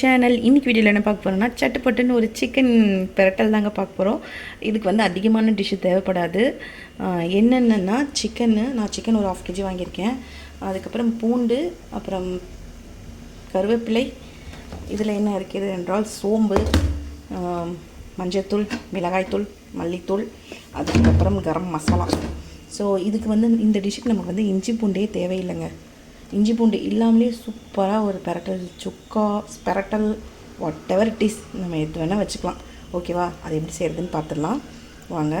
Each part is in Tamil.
சேனல் இன்னைக்கு வீடியோவில் என்ன பார்க்க போகிறோம்னா சட்டுப்பட்டுன்னு ஒரு சிக்கன் பிரட்டல் தாங்க பார்க்க போகிறோம் இதுக்கு வந்து அதிகமான டிஷ்ஷு தேவைப்படாது. என்னென்னா என்னென்னன்னா சிக்கன்னு நான் சிக்கன் ஒரு ஆஃப் கேஜி வாங்கியிருக்கேன். அதுக்கப்புறம் பூண்டு அப்புறம் கருவேப்பிலை. இதில் என்ன இருக்குது என்றால் சோம்பு மஞ்சத்தூள் மிளகாய்த்தூள் மல்லித்தூள் அதுக்கப்புறம் கரம் மசாலா. ஸோ இதுக்கு வந்து இந்த டிஷ்ஷுக்கு நமக்கு வந்து இஞ்சி பூண்டே தேவையில்லைங்க. இஞ்சி பூண்டு இல்லாமலே சூப்பராக ஒரு பெரட்டல் சுக்கா பெரட்டல் வாட் எவர் இட் இஸ் நம்ம எது வேணால் வச்சுக்கலாம். ஓகேவா அது எப்படி செய்கிறதுன்னு பார்த்துடலாம் வாங்க.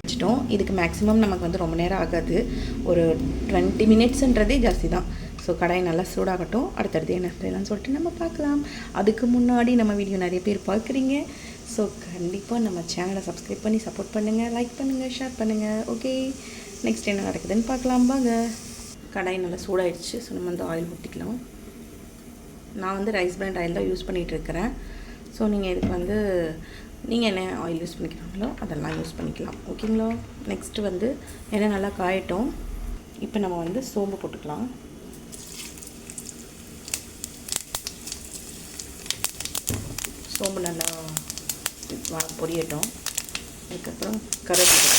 வச்சிட்டோம். இதுக்கு மேக்ஸிமம் நமக்கு வந்து ரொம்ப நேரம் ஆகாது. ஒரு டுவெண்ட்டி மினிட்ஸுன்றதே ஜாஸ்தி தான். ஸோ கடாய் நல்லா சூடாகட்டும். அடுத்தடுத்து என்ன செய்யலாம்னு சொல்லிட்டு நம்ம பார்க்கலாம் அதுக்கு முன்னாடி நம்ம வீடியோ நிறைய பேர் பார்க்குறீங்க. ஸோ கண்டிப்பாக நம்ம சேனலை சப்ஸ்கிரைப் பண்ணி சப்போர்ட் பண்ணுங்கள் லைக் பண்ணுங்கள் ஷேர் பண்ணுங்கள் ஓகே நெக்ஸ்ட் என்ன நடக்குதுன்னு பார்க்கலாம். பாங்க கடாய் நல்லா சூடாயிடுச்சு. ஸோ நம்ம வந்து ஆயில் ஊற்றிக்கலாம் நான் வந்து ரைஸ் பிராண்ட் ஆயில் தான் யூஸ் பண்ணிகிட்டு இருக்கிறேன். ஸோ நீங்கள் இதுக்கு வந்து நீங்கள் என்ன ஆயில் யூஸ் பண்ணிக்கிறாங்களோ அதெல்லாம் யூஸ் பண்ணிக்கலாம். ஓகேங்களா நெக்ஸ்ட்டு வந்து எண்ணெய் நல்லா காயட்டும். இப்போ நம்ம வந்து சோம்பு போட்டுக்கலாம். சோம்பு நல்லா பொரியட்டும். அதுக்கப்புறம் கருவேப்பிலை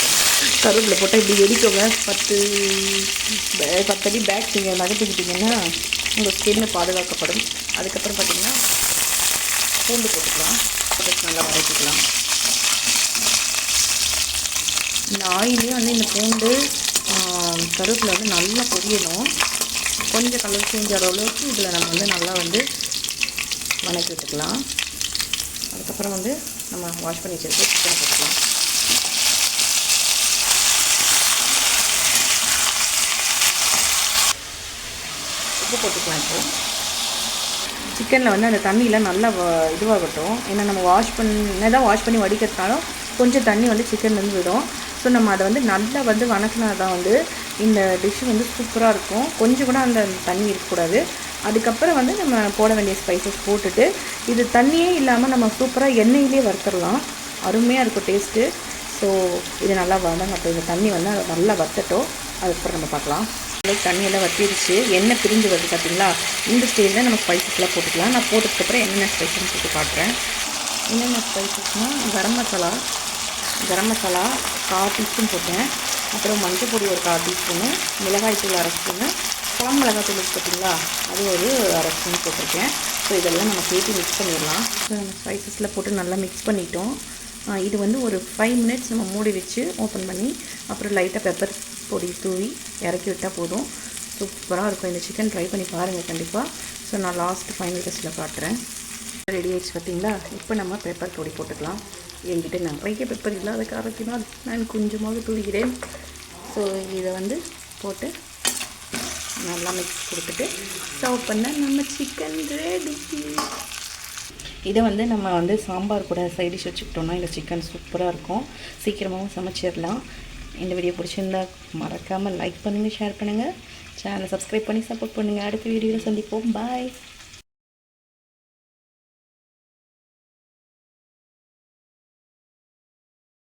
கருவேப்பிலை போட்டால் இப்படி வெடிக்கோங்க பத்து பத்தடி பேக் நீங்கள் நகர்த்திக்கிட்டிங்கன்னா உங்கள் ஸ்கின்னு பாதுகாக்கப்படும். அதுக்கப்புறம் பார்த்தீங்கன்னா பூண்டு போட்டுக்கலாம். போட்டு நல்லா வதக்கிக்கலாம். இந்த ஆயிலே வந்து இந்த பூண்டு கருவேப்பிலை வந்து நல்லா பொரியணும். கொஞ்சம் கலர் சேஞ்ச் ஆகிற அளவுக்கு இதில் நம்ம வந்து நல்லா வந்து வணக்கி விட்டுக்கலாம். அதுக்கப்புறம் வந்து நம்ம வாஷ் பண்ணி வச்சுருக்கு சிக்கனை போட்டுக்கலாம். உப்பு போட்டுக்கலாம் இப்போ. சிக்கனில் வந்து அந்த தண்ணியில் நல்லா வ- இதுவாகட்டும். ஏன்னா நம்ம வாஷ் பண்ண தான் வாஷ் பண்ணி வடிக்கிறதுனாலும் கொஞ்சம் தண்ணி வந்து சிக்கன்லேருந்து விடும். ஸோ நம்ம அதை வந்து நல்லா வந்து வணக்கினா தான் வந்து இந்த டிஷ் வந்து சூப்பராக இருக்கும். கொஞ்சம் கூட அந்த தண்ணி இருக்கக்கூடாது. அதுக்கப்புறம் வந்து நம்ம போட வேண்டிய ஸ்பைசஸ் போட்டுட்டு இது தண்ணியே இல்லாமல் நம்ம சூப்பராக எண்ணெயிலே வறுத்துடலாம். அருமையாக இருக்கும் டேஸ்ட்டு ஸோ இது நல்லா வதங்கட்டும் இந்த தண்ணி வந்து அதை நல்லா வத்தட்டும். அதுக்கப்புறம் நம்ம பார்க்கலாம். அளவுக்கு தண்ணியெல்லாம் வத்திடுச்சு எண்ணெய் பிரிஞ்சு வருது பார்த்தீங்களா இந்த ஸ்டேஜில் நம்ம ஸ்பைசஸ்லாம் போட்டுக்கலாம். நான் போட்டதுக்கப்புறம் என்னென்ன ஸ்பைசஸ்னு போட்டு காட்டுறேன். என்னென்ன ஸ்பைசஸ்னால் கரம் மசாலா கரம் மசாலா கால் டீஸ்பூன் போட்டேன். அப்புறம் மஞ்சள் பொடி ஒரு கால் டீஸ்பூனு மிளகாய் தூள் அரை ஸ்பூனு குழம்பு மிளகாத்தூள் பார்த்தீங்களா அது ஒரு அரை ஸ்பூன் போட்டிருக்கேன். ஸோ இதெல்லாம் நம்ம சேர்த்து மிக்ஸ் பண்ணிடலாம். ஸோ நம்ம ஸ்பைசஸில் போட்டு நல்லா மிக்ஸ் பண்ணிட்டோம். இது வந்து ஒரு ஃபைவ் மினிட்ஸ் நம்ம மூடி வச்சு ஓப்பன் பண்ணி அப்புறம் லைட்டாக பெப்பர் பொடி தூவி இறக்கி விட்டால் போதும். சூப்பராக இருக்கும். இந்த சிக்கன் ட்ரை பண்ணி பாருங்கள் கண்டிப்பாக ஸோ நான் லாஸ்ட் ஃபைனல் டெஸ்ட்டில் காட்டுறேன். ரெடி ஆயிடுச்சு பார்த்தீங்களா இப்போ நம்ம பெப்பர் பொடி போட்டுக்கலாம். என்கிட்ட நிறைய பெப்பர் இல்லாத காரணத்தினால் நான் கொஞ்சமாக தூவிக்கிறேன். ஸோ இதை வந்து போட்டு நல்லா மிக்ஸ் கொடுத்துட்டு சர்வ் பண்ண நம்ம சிக்கன் ரெடி இதை வந்து நம்ம வந்து சாம்பார் கூட சைடிஷ் வச்சுக்கிட்டோம்னா இந்த சிக்கன் சூப்பராக இருக்கும். சீக்கிரமாகவும் சமைச்சிடலாம். இந்த வீடியோ பிடிச்சிருந்தா மறக்காமல் லைக் பண்ணுங்கள் ஷேர் பண்ணுங்கள் சேனலை சப்ஸ்கிரைப் பண்ணி சப்போர்ட் பண்ணுங்கள் அடுத்த வீடியோவில் சந்திப்போம். பாய்